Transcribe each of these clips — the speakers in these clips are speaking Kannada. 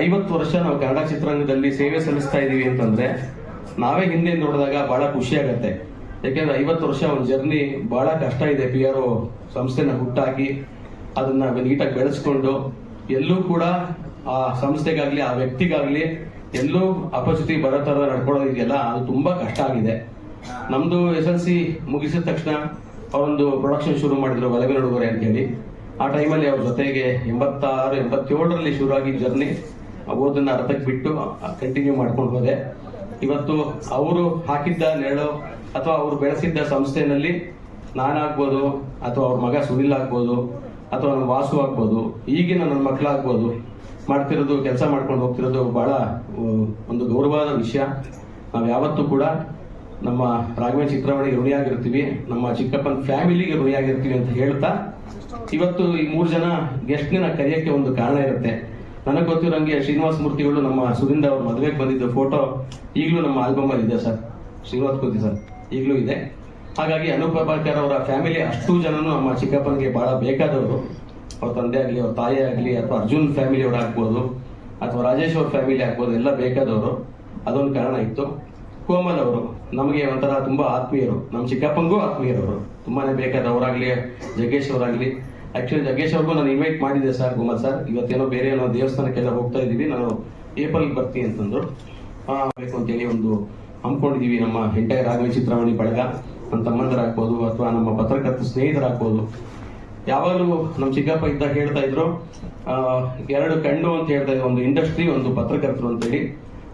ಐವತ್ತು ವರ್ಷ ನಾವು ಕನ್ನಡ ಚಿತ್ರರಂಗದಲ್ಲಿ ಸೇವೆ ಸಲ್ಲಿಸ್ತಾ ಇದೀವಿ ಅಂತಂದ್ರೆ ನಾವೇ ಹಿಂದೆ ನೋಡಿದಾಗ ಬಹಳ ಖುಷಿ ಆಗುತ್ತೆ. ಯಾಕೆಂದ್ರೆ ಐವತ್ತು ವರ್ಷ ಒಂದು ಜರ್ನಿ ಬಹಳ ಕಷ್ಟ ಇದೆ. ಪಿ ಆರ್ ಸಂಸ್ಥೆನ ಹುಟ್ಟಾಕಿ ಅದನ್ನ ನೀಟಾಗಿ ಬೆಳೆಸ್ಕೊಂಡು ಎಲ್ಲೂ ಕೂಡ ಆ ಸಂಸ್ಥೆಗಾಗ್ಲಿ, ಆ ವ್ಯಕ್ತಿಗಾಗ್ಲಿ ಎಲ್ಲೂ ಅಪಚ್ಯುತಿ ಬರೋ ತರ ನಡ್ಕೊಳ್ಳೋದಿದೆಯಲ್ಲ ಅದು ತುಂಬಾ ಕಷ್ಟ ಆಗಿದೆ. ನಮ್ದು ಎಸ್ ಎಲ್ ಸಿ ಮುಗಿಸಿದ ತಕ್ಷಣ ಅವರೊಂದು ಪ್ರೊಡಕ್ಷನ್ ಶುರು ಮಾಡಿದ್ರು ಒಲವೆ ನಡುವರೆ ಅಂತ ಹೇಳಿ. ಆ ಟೈಮಲ್ಲಿ ಅವ್ರ ಜೊತೆಗೆ ಎಂಬತ್ತಾರು, ಎಂಬತ್ತೇಳರಲ್ಲಿ ಶುರುವಾಗಿ ಜರ್ನಿ ಓದನ್ನ ಅರ್ಧಕ್ಕೆ ಬಿಟ್ಟು ಕಂಟಿನ್ಯೂ ಮಾಡ್ಕೊಂಡು ಹೋದೆ. ಇವತ್ತು ಅವರು ಹಾಕಿದ್ದ ನೆರಳು ಅಥವಾ ಅವರು ಬೆಳೆಸಿದ್ದ ಸಂಸ್ಥೆನಲ್ಲಿ ನಾನಾಗ್ಬೋದು ಅಥವಾ ಅವ್ರ ಮಗ ಸುನಿಲ್ ಆಗ್ಬೋದು ಅಥವಾ ನನ್ನ ವಾಸು ಆಗ್ಬೋದು, ಈಗಿನ ನನ್ನ ಮಕ್ಕಳಾಗ್ಬೋದು ಮಾಡ್ತಿರೋದು, ಕೆಲಸ ಮಾಡ್ಕೊಂಡು ಹೋಗ್ತಿರೋದು ಬಹಳ ಒಂದು ಗೌರವದ ವಿಷಯ. ನಾವು ಯಾವತ್ತೂ ಕೂಡ ನಮ್ಮ ರಾಘವೇಂದ್ರ ಚಿತ್ರವಣಿಗೆ ಋಣಿಯಾಗಿರ್ತೀವಿ, ನಮ್ಮ ಚಿಕ್ಕಪ್ಪನ ಫ್ಯಾಮಿಲಿಗೆ ಋಣಿಯಾಗಿರ್ತೀವಿ ಅಂತ ಹೇಳ್ತಾ, ಇವತ್ತು ಈ ಮೂರು ಜನ ಗೆಸ್ಟ್ನ ಕರೆಯಕ್ಕೆ ಒಂದು ಕಾರಣ ಇರುತ್ತೆ. ನನಗೆ ಗೊತ್ತಿರೋಂಗೆ ಶ್ರೀನಿವಾಸ ಮೂರ್ತಿಗಳು ನಮ್ಮ ಸುರಿಂದ ಅವ್ರ ಮದುವೆಗೆ ಬಂದಿದ್ದ ಫೋಟೋ ಈಗಲೂ ನಮ್ಮ ಆಲ್ಬಮ್ ಅಲ್ಲಿ ಇದೆ ಸರ್. ಶ್ರೀನಿವಾಸ್ ಮೂರ್ತಿ ಸರ್. ಈಗಲೂ ಇದೆ. ಹಾಗಾಗಿ ಅನೂಪ್ ಪ್ರಭಾಕರ್ ಅವರ ಫ್ಯಾಮಿಲಿ ಅಷ್ಟು ಜನನು ನಮ್ಮ ಚಿಕ್ಕಪ್ಪನಿಗೆ ಬಹಳ ಬೇಕಾದವರು. ಅವ್ರ ತಂದೆ ಆಗಲಿ, ಅವ್ರ ತಾಯಿ ಆಗಲಿ, ಅಥವಾ ಅರ್ಜುನ್ ಫ್ಯಾಮಿಲಿ ಅವ್ರು ಆಗ್ಬೋದು, ಅಥವಾ ರಾಜೇಶ್ ಅವ್ರ ಫ್ಯಾಮಿಲಿ ಆಗ್ಬೋದು, ಎಲ್ಲ ಬೇಕಾದವರು. ಅದೊಂದು ಕಾರಣ ಇತ್ತು. ಕೋಮಲ್ ಅವರು ನಮಗೆ ಒಂಥರ ತುಂಬ ಆತ್ಮೀಯರು. ನಮ್ಮ ಚಿಕ್ಕಪ್ಪನಿಗೂ ಆತ್ಮೀಯರವರು. ತುಂಬಾನೇ ಬೇಕಾದವರಾಗಲಿ, ಜಗ್ಗೇಶ್ ಅವರಾಗ್ಲಿ ಆಕ್ಚುಲಿ ಜಗ್ಗೇಶ್ ಅವ್ರಿಗೂ ನಾನು ಇನ್ವೈಟ್ ಮಾಡಿದ್ದೆ ಸರ್ ಗುಮ್ಮ ಸರ್ ಇವತ್ತೇನೋ ಬೇರೆ ಏನೋ ದೇವಸ್ಥಾನಕ್ಕೆಲ್ಲ ಹೋಗ್ತಾ ಇದ್ದೀವಿ. ನಾನು ಏಪ್ರಿಲ್ ಬರ್ತೀನಿ ಅಂತಂದ್ರು. ಬೇಕು ಅಂತೇಳಿ ಒಂದು ಹಮ್ಮಿಕೊಂಡಿದ್ದೀವಿ ನಮ್ಮ ಎಂಟೈರ್ ರಾಘವೇಂದ್ರ ಚಿತ್ರಾವಣಿ ಬಳಗ. ನಮ್ಮ ತಮ್ಮಂದರಾಗ್ಬೋದು ಅಥವಾ ನಮ್ಮ ಪತ್ರಕರ್ತ ಸ್ನೇಹಿತರಾಗ್ಬೋದು. ಯಾವಾಗಲೂ ನಮ್ಮ ಚಿಕ್ಕಪ್ಪ ಇದ್ದಾಗ ಹೇಳ್ತಾ ಇದ್ರು ಎರಡು ಕಣ್ಣು ಅಂತ ಹೇಳ್ತಾ ಇದ್ರು, ಒಂದು ಇಂಡಸ್ಟ್ರಿ ಒಂದು ಪತ್ರಕರ್ತರು ಅಂತೇಳಿ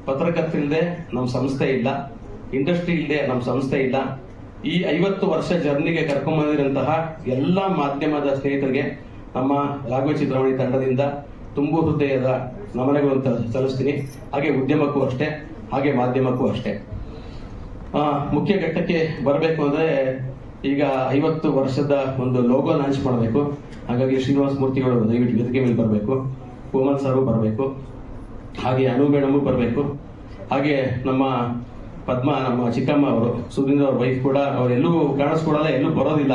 ಪತ್ರಕರ್ತರು ಇಲ್ಲದೆ ನಮ್ಮ ಸಂಸ್ಥೆ ಇಲ್ಲ. ಇಂಡಸ್ಟ್ರಿ ಇಲ್ಲದೆ ನಮ್ಮ ಸಂಸ್ಥೆ ಇಲ್ಲ. ಈ ಐವತ್ತು ವರ್ಷ ಜರ್ನಿಗೆ ಕರ್ಕೊಂಡ್ಬಂದಿರಂತಹ ಎಲ್ಲ ಮಾಧ್ಯಮದ ಸ್ನೇಹಿತರಿಗೆ ನಮ್ಮ ರಾಘವ ಚಿತ್ರಮಣಿ ತಂಡದಿಂದ ತುಂಬು ಹೃದಯದ ನಮನಗಳು ಅಂತ ಸಲ್ಲಿಸ್ತೀನಿ. ಹಾಗೆ ಉದ್ಯಮಕ್ಕೂ ಅಷ್ಟೇ, ಹಾಗೆ ಮಾಧ್ಯಮಕ್ಕೂ ಅಷ್ಟೇ. ಮುಖ್ಯ ಘಟ್ಟಕ್ಕೆ ಬರಬೇಕು ಅಂದರೆ ಈಗ ಐವತ್ತು ವರ್ಷದ ಒಂದು ಲೋಗೋ ಲಾಂಚ್ ಮಾಡಬೇಕು. ಹಾಗಾಗಿ ಶ್ರೀನಿವಾಸ ಮೂರ್ತಿಗಳು ದಯವಿಟ್ಟು ವೇದಿಕೆ ಮೇಲೆ ಬರಬೇಕು. ಕೋಮಲ್ ಸಾರು ಬರಬೇಕು. ಹಾಗೆ ಅನು ಬರಬೇಕು. ಹಾಗೆ ನಮ್ಮ ಪದ್ಮ, ನಮ್ಮ ಚಿಕ್ಕಮ್ಮ ಅವರು, ಸುಧೀಂದ್ರ ಅವ್ರ ವೈಫ್ ಕೂಡ ಅವರೆಲ್ಲೂ ಕಾಣಿಸ್ಕೊಡಲ್ಲ ಎಲ್ಲೂ ಬರೋದಿಲ್ಲ.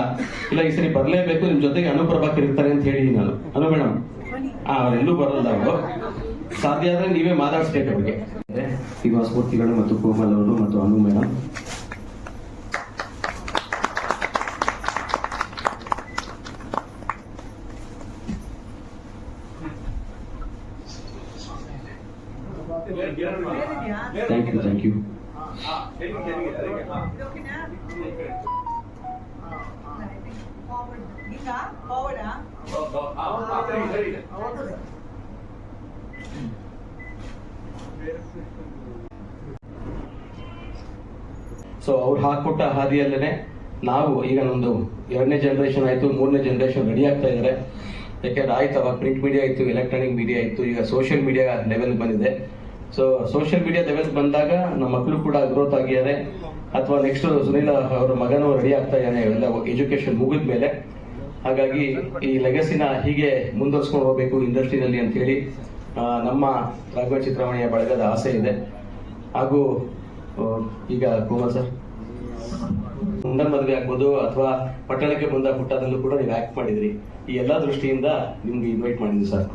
ಇಲ್ಲ, ಈ ಸರಿ ಬರಲೇಬೇಕು, ನಿಮ್ ಜೊತೆಗೆ ಅನುಪ್ರಭಾ ಇರ್ತಾರೆ ಅಂತ ಹೇಳಿ ನಾನು. ಅನು ಮೇಡಮ್ ಹಾ ಅವರೆಲ್ಲೂ ಬರೋಲ್ಲ ಅವರು. ಸಾಧ್ಯ ಆದ್ರೆ ನೀವೇ ಮಾತಾಡಿಸ್ಬೇಕು ಅವ್ರಿಗೆ. ಸ್ಫೂರ್ತಿಗಳು ಮತ್ತು ಕೋಮಲ್ ಅವರು ಮತ್ತು Anu madam thank you thank you Forward, ah. So ಅವ್ರು ಹಾಕೊಟ್ಟ ಹಾದಿಯಲ್ಲೇನೆ ನಾವು ಈಗ ನಮ್ದು ಎರಡನೇ ಜನರೇಷನ್ ಆಯ್ತು, ಮೂರನೇ ಜನರೇಷನ್ ರೆಡಿ ಆಗ್ತಾ ಇದ್ದಾರೆ ಯಾಕೆಂದ್ರೆ ಆಯ್ತು, ಅವಾಗ ಪ್ರಿಂಟ್ ಮೀಡಿಯಾ ಇತ್ತು ಎಲೆಕ್ಟ್ರಾನಿಕ್ ಮೀಡಿಯಾ ಇತ್ತು ಈಗ ಸೋಷಿಯಲ್ ಮೀಡಿಯಾ ಲೆವೆಲ್ ಬಂದಿದೆ. ಸೊ ಸೋಷಿಯಲ್ ಮೀಡಿಯಾ ಲೆವೆಲ್ ಬಂದಾಗ ನಮ್ಮ ಮಕ್ಕಳು ಕೂಡ ಗ್ರೋತ್ ಆಗಿದ್ದಾರೆ. ಅಥವಾ ನೆಕ್ಸ್ಟ್ ಸುನೀಲ್ ಅವರ ಮಗನೂ ರೆಡಿ ಆಗ್ತಾ ಇದ್ದಾನೆ, ಎಲ್ಲ ಎಜುಕೇಶನ್ ಮುಗಿದ ಮೇಲೆ. ಹಾಗಾಗಿ ಈ ಲೆಗಸಿನ ಹೀಗೆ ಮುಂದುವರ್ಸ್ಕೊಂಡು ಹೋಗ್ಬೇಕು ಇಂಡಸ್ಟ್ರಿನಲ್ಲಿ ಅಂತ ಹೇಳಿ ನಮ್ಮ ರಾಘವ ಚಿತ್ರಮಣಿಯ ಬಳಗದ ಆಸೆ ಇದೆ. ಹಾಗೂ ಈಗ ಕೋಮಲ್ ಸರ್ ಮುಂದನ್ ಮದುವೆ ಆಗ್ಬೋದು ಅಥವಾ ಪಟ್ಟಣಕ್ಕೆ ಬಂದ ಪುಟ್ಟದಲ್ಲೂ ಕೂಡ ನೀವು ಆಕ್ಟ್ ಮಾಡಿದ್ರಿ. ಈ ಎಲ್ಲಾ ದೃಷ್ಟಿಯಿಂದ ನಿಮ್ಗೆ ಇನ್ವೈಟ್ ಮಾಡಿದ್ವಿ ಸರ್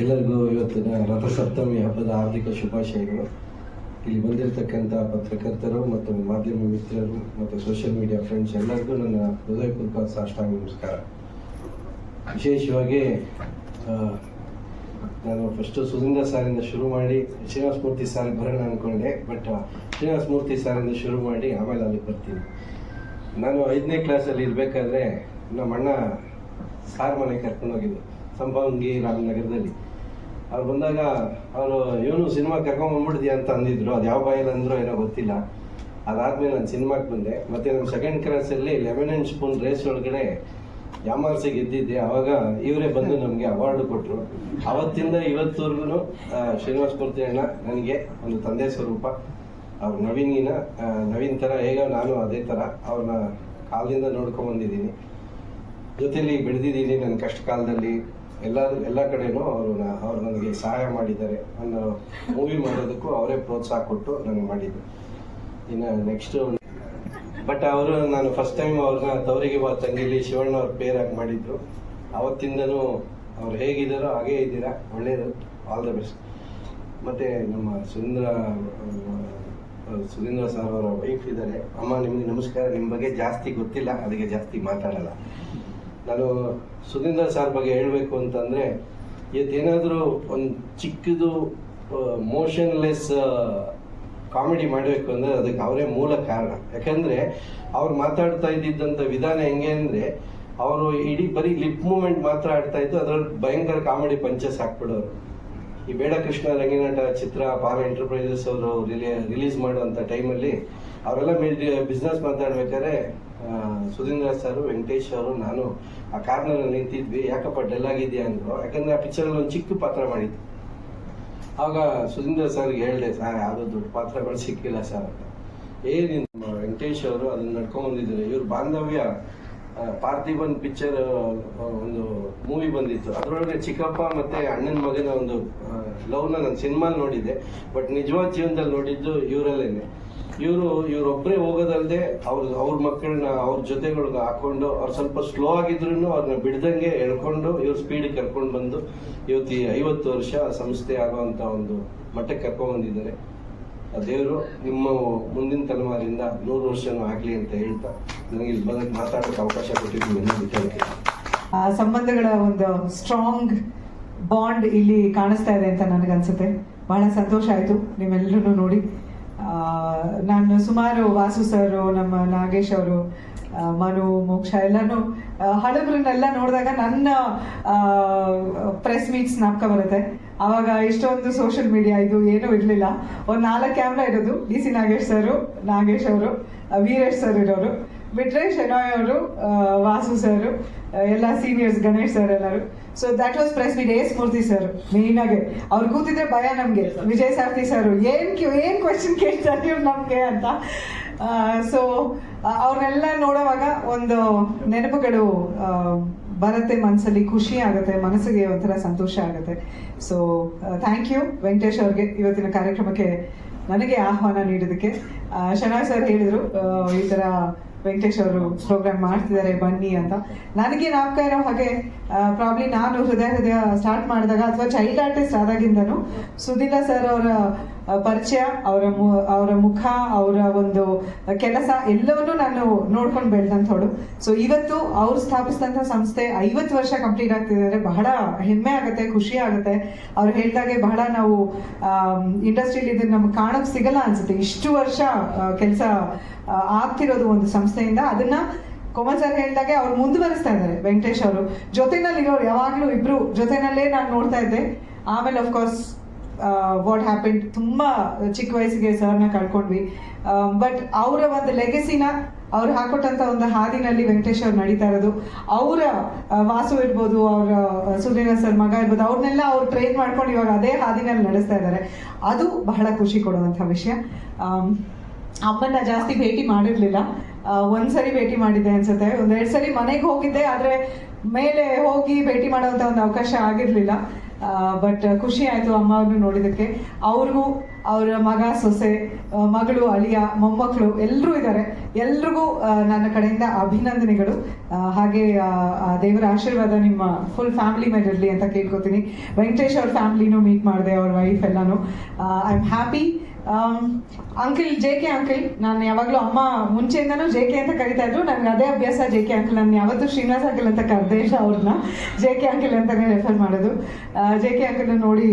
ಎಲ್ಲರಿಗೂ ಇವತ್ತಿನ ರಥಸಪ್ತಮಿ ಹಬ್ಬದ ಹಾರ್ದಿಕ ಶುಭಾಶಯಗಳು. ಇಲ್ಲಿ ಬಂದಿರತಕ್ಕಂಥ ಪತ್ರಕರ್ತರು ಮತ್ತು ಮಾಧ್ಯಮ ಮಿತ್ರರು ಮತ್ತು ಸೋಷಿಯಲ್ ಮೀಡಿಯಾ ಫ್ರೆಂಡ್ಸ್ ಎಲ್ಲರಿಗೂ ನನ್ನ ಹೃದಯಪೂರ್ವಕ ಸಾಷ್ಟಾಂಗ ನಮಸ್ಕಾರ. ವಿಶೇಷವಾಗಿ ನಾನು ಫಸ್ಟು ಸುಧೀಂದ್ರ ಸಾರಿಂದ ಶುರು ಮಾಡಿ ಶ್ರೀನಿವಾಸ ಮೂರ್ತಿ ಸಾರಿಗೆ ಬರೋಣ ಅಂದ್ಕೊಂಡೆ ಬಟ್ ಶ್ರೀನಿವಾಸ ಮೂರ್ತಿ ಸಾರಿಂದ ಶುರು ಮಾಡಿ ಆಮೇಲೆ ಅಲ್ಲಿಗೆ ಬರ್ತೀನಿ. ನಾನು ಐದನೇ ಕ್ಲಾಸಲ್ಲಿ ಇರಬೇಕಾದ್ರೆ ನಮ್ಮ ಅಣ್ಣ ಸಾರ್ ಮನೆಗೆ ಕರ್ಕೊಂಡೋಗಿದ್ದೆ ಸಂಪಂಗಿ ರಾಮನಗರದಲ್ಲಿ. ಅವ್ರು ಬಂದಾಗ ಅವರು, ಇವನು ಸಿನಿಮಾ ಕರ್ಕೊಂಬಂದ್ಬಿಡ್ತೀಯ ಅಂತ ಅಂದಿದ್ರು. ಅದು ಯಾವ ಬಾಯಲ್ಲಿ ಅಂದ್ರೂ ಏನೋ ಗೊತ್ತಿಲ್ಲ. ಅದಾದ್ಮೇಲೆ ನಾನು ಸಿನಿಮಾಕ್ಕೆ ಬಂದೆ. ಮತ್ತೆ ನಮ್ಮ ಸೆಕೆಂಡ್ ಕ್ಲಾಸಲ್ಲಿ ಲೆಮನ್ ಆ್ಯಂಡ್ ಸ್ಪೂನ್ ರೇಸ್ ಒಳಗಡೆ ಯಾಮಾರ್ಸಿ ಗೆದ್ದಿದ್ದೆ. ಅವಾಗ ಇವರೇ ಬಂದು ನಮಗೆ ಅವಾರ್ಡ್ ಕೊಟ್ಟರು ಅವತ್ತಿಂದ ಇವತ್ತವರೆಗೂ ಶ್ರೀನಿವಾಸ ಮೂರ್ತಿ ಅಣ್ಣ ನನಗೆ ಒಂದು ತಂದೆ ಸ್ವರೂಪ. ಅವ್ರು ನವೀನಿನ ನವೀನ್ ಥರ ಹೇಗ ನಾನು ಅದೇ ಥರ ಅವ್ರನ್ನ ಕಾಲದಿಂದ ನೋಡ್ಕೊಂಡ್ ಬಂದಿದ್ದೀನಿ. ಜೊತೆಲಿ ಬೆಳೆದಿದ್ದೀನಿ ನನ್ನ ಕಷ್ಟ ಕಾಲದಲ್ಲಿ ಎಲ್ಲ ಎಲ್ಲ ಕಡೆನೂ ಅವರು ಅವ್ರು ನನಗೆ ಸಹಾಯ ಮಾಡಿದ್ದಾರೆ ನನ್ನ ಮೂವಿ ಮಾಡೋದಕ್ಕೂ ಅವರೇ ಪ್ರೋತ್ಸಾಹ ಕೊಟ್ಟು ನನಗೆ ಮಾಡಿದ್ದು ಇನ್ನು ನೆಕ್ಸ್ಟ್ ಬಟ್ ಅವರು ನಾನು ಫಸ್ಟ್ ಟೈಮ್ ಅವ್ರನ್ನ ತವರಿಗೆ ಬಾ ತಂಗಿಲಿ ಶಿವಣ್ಣ ಅವ್ರ ಪೇರಾಗಿ ಮಾಡಿದ್ರು. ಅವತ್ತಿಂದನೂ ಅವ್ರು ಹೇಗಿದ್ದಾರೋ ಹಾಗೇ ಇದ್ದೀರಾ ಒಳ್ಳೆಯದು ಆಲ್ ದ ಬೆಸ್ಟ್ ಮತ್ತು ನಮ್ಮ ಸುಧೀಂದ್ರ ಸುರೇಂದ್ರ ಸರ್ ಅವರ ವೈಫ್ ಇದ್ದಾರೆ. ಅಮ್ಮ, ನಿಮಗೆ ನಮಸ್ಕಾರ ನಿಮ್ಮ ಬಗ್ಗೆ ಜಾಸ್ತಿ ಗೊತ್ತಿಲ್ಲ, ಅದಕ್ಕೆ ಜಾಸ್ತಿ ಮಾತಾಡಲ್ಲ. ನಾನು ಸುಧೀಂದ್ರ ಸರ್ ಬಗ್ಗೆ ಹೇಳಬೇಕು ಅಂತಂದರೆ ಇವತ್ತೇನಾದರೂ ಒಂದು ಚಿಕ್ಕದು ಮೋಷನ್ಲೆಸ್ ಕಾಮಿಡಿ ಮಾಡಬೇಕು ಅಂದರೆ ಅದಕ್ಕೆ ಅವರೇ ಮೂಲ ಕಾರಣ. ಯಾಕಂದರೆ, ಅವ್ರು ಮಾತಾಡ್ತಾ ಇದ್ದಿದ್ದಂಥ ವಿಧಾನ ಹೆಂಗೆ ಅಂದರೆ, ಅವರು ಇಡೀ ಬರೀ ಲಿಪ್ ಮೂಮೆಂಟ್ ಮಾತ್ರ ಆಡ್ತಾ ಇತ್ತು ಅದರಲ್ಲಿ ಭಯಂಕರ ಕಾಮಿಡಿ ಪಂಚಸ್ ಹಾಕ್ಬಿಡೋರು. ಈ ಬೇಡ ಕೃಷ್ಣ ರಂಗಿನಾಟ ಚಿತ್ರ, ಪಾಲ ಎಂಟರ್ಪ್ರೈಸಸ್ ಅವರು ರಿಲೇ, ರಿಲೀಸ್ ಮಾಡುವಂಥ ಟೈಮಲ್ಲಿ ಅವರೆಲ್ಲ ಬಿಸ್ನೆಸ್ ಮಾತಾಡ್ಬೇಕಾದ್ರೆ ಸುಧೀಂದ್ರ ಸರ್, ವೆಂಕಟೇಶ್ ಅವರು ನಾನು ಆ ಕಾರ್ನಲ್ಲಿ ನಿಂತಿದ್ವಿ. ಯಾಕಪ್ಪ ಡಲ್ ಆಗಿದೆಯಾ ಅಂದ್ರು. ಯಾಕಂದ್ರೆ ಆ ಪಿಕ್ಚರಲ್ಲಿ ಒಂದು ಚಿಕ್ಕ ಪಾತ್ರ ಮಾಡಿದ್ದು. ಆಗ ಸುಧೀಂದ್ರ ಸರ್ಗೆ ಹೇಳಿದೆ, ಸರ್ ಯಾವುದೋ ದೊಡ್ಡ ಪಾತ್ರಗಳು ಸಿಕ್ಕಿಲ್ಲ ಸರ್ ಅಂತ. ಏನಿಲ್ಲ ವೆಂಕಟೇಶ್ ಅವರು ಅದನ್ನ ನಡ್ಕೊಂಡ್ ಬಂದಿದ್ದಾರೆ. ಇವ್ರ ಬಾಂಧವ್ಯ ಪಾರ್ಥಿಬನ್ ಪಿಕ್ಚರ್ ಒಂದು ಮೂವಿ ಬಂದಿತ್ತು. ಅದರೊಳಗೆ ಚಿಕ್ಕಪ್ಪ ಮತ್ತೆ ಅಣ್ಣನ ಮಗನ ಒಂದು ಲವ್ನ ನಾನು ಸಿನಿಮಾ ನೋಡಿದ್ದೆ. ಬಟ್ ನಿಜವಾದ ಜೀವನದಲ್ಲಿ ನೋಡಿದ್ದು ಇವರಲ್ಲೇನೆ. ಇವರು ಇವರೊಬ್ಬರೇ ಹೋಗೋದಲ್ಲದೆ ಅವ್ರ ಅವ್ರ ಮಕ್ಕಳನ್ನ ಅವ್ರ ಜೊತೆಗಳ್ಗೆ ಹಾಕೊಂಡು ಅವ್ರು ಸ್ವಲ್ಪ ಸ್ಲೋ ಆಗಿದ್ರು ಅವ್ರನ್ನ ಬಿಡ್ದಂಗೆ ಎಳ್ಕೊಂಡು ಇವ್ರ ಸ್ಪೀಡ್ ಕರ್ಕೊಂಡು ಬಂದು ಇವತ್ತು ಈ ಐವತ್ತು ವರ್ಷ ಸಂಸ್ಥೆ ಆಗುವಂತ ಒಂದು ಮಟ್ಟಕ್ಕೆ ಕರ್ಕೊಂಡು ಬಂದಿದ್ದಾರೆ. ಆ ದೇವರು ನಿಮ್ಮ ಮುಂದಿನ ತಲೆಮಾರಿಂದ ನೂರು ವರ್ಷನೂ ಆಗಲಿ ಅಂತ ಹೇಳ್ತಾ ನನಗೆ ಇಲ್ಲಿ ಬಂದ ಮಾತಾಡೋಕೆ ಅವಕಾಶ ಕೊಟ್ಟಿದ್ದೀನಿ ಆ ಸಂಬಂಧಗಳ ಒಂದು ಸ್ಟ್ರಾಂಗ್ ಬಾಂಡ್ ಇಲ್ಲಿ ಕಾಣಿಸ್ತಾ ಇದೆ ಅಂತ ನನಗನ್ಸುತ್ತೆ. ಬಹಳ ಸಂತೋಷ ಆಯಿತು ನಿಮ್ಮೆಲ್ಲರೂ ನೋಡಿ. ನಾನು ಸುಮಾರು ವಾಸು ಸರ್, ನಮ್ಮ ನಾಗೇಶ್ ಅವರು ಮನು, ಮೋಕ್ಷ ಎಲ್ಲಾನು ಹಳಬ್ರನ್ನೆಲ್ಲ ನೋಡಿದಾಗ ನನ್ನ ಪ್ರೆಸ್ ಮೀಟ್ಸ್ ನಾಪ್ಕ ಬರುತ್ತೆ. ಅವಾಗ ಇಷ್ಟೊಂದು ಸೋಷಿಯಲ್ ಮೀಡಿಯಾ ಇದು ಏನೂ ಇರಲಿಲ್ಲ. ಒಂದು ನಾಲ್ಕು ಕ್ಯಾಮ್ರಾ ಇರೋದು, D C Nagesh sir, Nagesh ಅವರು ವೀರೇಶ್ ಸರ್ ಇರೋರು. ಬಿಟ್ರೆ ಶೆನಾಯ್ ಅವರು ವಾಸು ಸರ್ ಎಲ್ಲ ಸೀನಿಯರ್ಸ್ ಗಣೇಶ್ ಸರ್ ಎಲ್ಲರೂ. So that was press meet A Smurthi sir main ಆಗಿ. ಅವ್ರು ಕೂತಿದ್ರೆ ಭಯ ನಮಗೆ. ವಿಜಯ್ ಸಾರ್ಥಿ ಸರ್ ಏನ್ ಏನ್ ಕ್ವಶನ್ ಕೇಳ್ತಾರೆ ಇವ್ರು ನಮ್ಗೆ ಅಂತ. ಸೊ ಅವ್ರನ್ನೆಲ್ಲ ನೋಡುವಾಗ ಒಂದು ನೆನಪುಗಳು ಬರುತ್ತೆ ಮನಸ್ಸಲ್ಲಿ ಖುಷಿ ಆಗುತ್ತೆ, ಮನಸ್ಸಿಗೆ ಒಂಥರ ಸಂತೋಷ ಆಗುತ್ತೆ. ಸೊ ಥ್ಯಾಂಕ್ ಯು ವೆಂಕಟೇಶ್ ಅವ್ರಿಗೆ ಇವತ್ತಿನ ಕಾರ್ಯಕ್ರಮಕ್ಕೆ ನನಗೆ ಆಹ್ವಾನ ನೀಡೋದಕ್ಕೆ ಶನಾಯ್ ಸರ್ ಹೇಳಿದ್ರು ಈ ತರ ವೆಂಕಟೇಶ್ ಅವರು ಪ್ರೋಗ್ರಾಮ್ ಮಾಡ್ತಿದ್ದಾರೆ, ಬನ್ನಿ ಅಂತ. ನನಗೆ ನಾಪ್ಕ ಇರೋ ಹಾಗೆ ಪ್ರಾಬ್ಲಿ ನಾನು ಹೃದಯ ಹೃದಯ ಸ್ಟಾರ್ಟ್ ಮಾಡಿದಾಗ, ಅಥವಾ ಚೈಲ್ಡ್ ಆರ್ಟಿಸ್ಟ್ ಆದಾಗಿಂದನು ಸುಧೀಲ ಸರ್ ಅವರ ಪರಿಚಯ, ಅವರ ಅವರ ಮುಖ, ಅವರ ಒಂದು ಕೆಲಸ ಎಲ್ಲವನ್ನೂ ನಾನು ನೋಡ್ಕೊಂಡು ಬೆಳೆದಂಥವಳು ಸೊ ಇವತ್ತು ಅವ್ರು ಸ್ಥಾಪಿಸಿದಂಥ ಸಂಸ್ಥೆ ಐವತ್ತು ವರ್ಷ ಕಂಪ್ಲೀಟ್ ಆಗ್ತಿದೆ. ಬಹಳ ಹೆಮ್ಮೆ ಆಗುತ್ತೆ, ಖುಷಿ ಆಗುತ್ತೆ. ಅವ್ರು ಹೇಳಿದಾಗೆ ಬಹಳ ನಾವು ಇಂಡಸ್ಟ್ರಿಯಲ್ಲಿ ಇದನ್ನ ನಮ್ಗೆ ಕಾಣೋಕೆ ಸಿಗಲ್ಲ ಅನ್ಸುತ್ತೆ. ಇಷ್ಟು ವರ್ಷ ಕೆಲಸ ಆಗ್ತಿರೋದು ಒಂದು ಸಂಸ್ಥೆಯಿಂದ. ಅದನ್ನ ಕೋಮಲ್ ಸರ್ ಹೇಳಿದಾಗೆ ಅವ್ರು ಮುಂದುವರಿಸ್ತಾ ಇದ್ದಾರೆ, ವೆಂಕಟೇಶ್ ಅವರು. ಜೊತೆನಲ್ಲಿ ಇರೋರು ಯಾವಾಗಲೂ ಇಬ್ರು, ಜೊತೆನಲ್ಲೇ ನಾನು ನೋಡ್ತಾ ಇದ್ದೆ. ಆಮೇಲೆ ಅಫ್ಕೋರ್ಸ್ ವಾಟ್ ಹ್ಯಾಪೆಂಡ್ ತುಂಬಾ ಚಿಕ್ಕ ವಯಸ್ಸಿಗೆ ಸರ್ನ ಕಳ್ಕೊಂಡ್ವಿ. ಬಟ್ ಅವರ ಒಂದು ಲೆಗಸಿನ ಅವ್ರು ಹಾಕೊಟ್ಟಂತ ಒಂದು ಹಾದಿನಲ್ಲಿ ವೆಂಕಟೇಶ್ ಅವ್ರು ನಡೀತಾ ಇರೋದು. ಅವರ ವಾಸು ಇರ್ಬೋದು, ಅವರ ಸುಧೀರ ಸರ್ ಮಗ ಇರ್ಬೋದು, ಅವ್ರನ್ನೆಲ್ಲ ಅವ್ರು ಟ್ರೈನ್ ಮಾಡ್ಕೊಂಡು ಇವಾಗ ಅದೇ ಹಾದಿನಲ್ಲಿ ನಡೆಸ್ತಾ ಇದ್ದಾರೆ. ಅದು ಬಹಳ ಖುಷಿ ಕೊಡುವಂಥ ವಿಷಯ. ಅಮ್ಮನ್ನ ಜಾಸ್ತಿ ಭೇಟಿ ಮಾಡಿರ್ಲಿಲ್ಲ. ಒಂದ್ಸರಿ ಭೇಟಿ ಮಾಡಿದ್ದೆ ಅನ್ಸುತ್ತೆ. ಒಂದೆರಡು ಸರಿ ಮನೆಗೆ ಹೋಗಿದ್ದೆ, ಆದ್ರೆ ಮೇಲೆ ಹೋಗಿ ಭೇಟಿ ಮಾಡುವಂತ ಒಂದು ಅವಕಾಶ ಆಗಿರ್ಲಿಲ್ಲ. ಬಟ್ ಖುಷಿ ಆಯ್ತು ಅಮ್ಮ ಅವ್ರನ್ನ ನೋಡಿದಕ್ಕೆ ಅವ್ರಿಗೂ ಅವರ ಮಗ ಸೊಸೆ ಮಗಳು ಅಳಿಯ ಮೊಮ್ಮಕ್ಕಳು ಎಲ್ಲರೂ ಇದ್ದಾರೆ ಎಲ್ರಿಗೂ ನನ್ನ ಕಡೆಯಿಂದ ಅಭಿನಂದನೆಗಳು. ಹಾಗೆ ದೇವರ ಆಶೀರ್ವಾದ ನಿಮ್ಮ ಫುಲ್ ಫ್ಯಾಮಿಲಿ ಮೇಲೆ ಇರಲಿ ಅಂತ ಕೇಳ್ಕೊತೀನಿ. ವೆಂಕಟೇಶ್ ಅವ್ರ ಫ್ಯಾಮಿಲಿನೂ ಮೀಟ್ ಮಾಡಿದೆ, ಅವ್ರ ವೈಫ್ ಎಲ್ಲಾನು. I am happy uncle, J K uncle, ನಾನು ಯಾವಾಗಲೂ ಅಮ್ಮ ಮುಂಚೆಯಿಂದನೂ ಜೆ ಕೆ ಅಂತ ಕರಿತಾ ಇದ್ರು. ನನಗೆ ಅದೇ ಅಭ್ಯಾಸ ಜೆ ಕೆ ಅಂಕಲ್, ನಾನು ಯಾವತ್ತೂ ಶ್ರೀನಿವಾಸ ಅಂಕಲ್ ಅಂತ ಕರ್ದೇಶ ಅವ್ರನ್ನ. ಜೆ ಕೆ ಅಂಕಲ್ ಅಂತಾನೆ ರೆಫರ್ ಮಾಡೋದು. ಜೆ ಕೆ ಅಂಕಲ್ ನೋಡಿ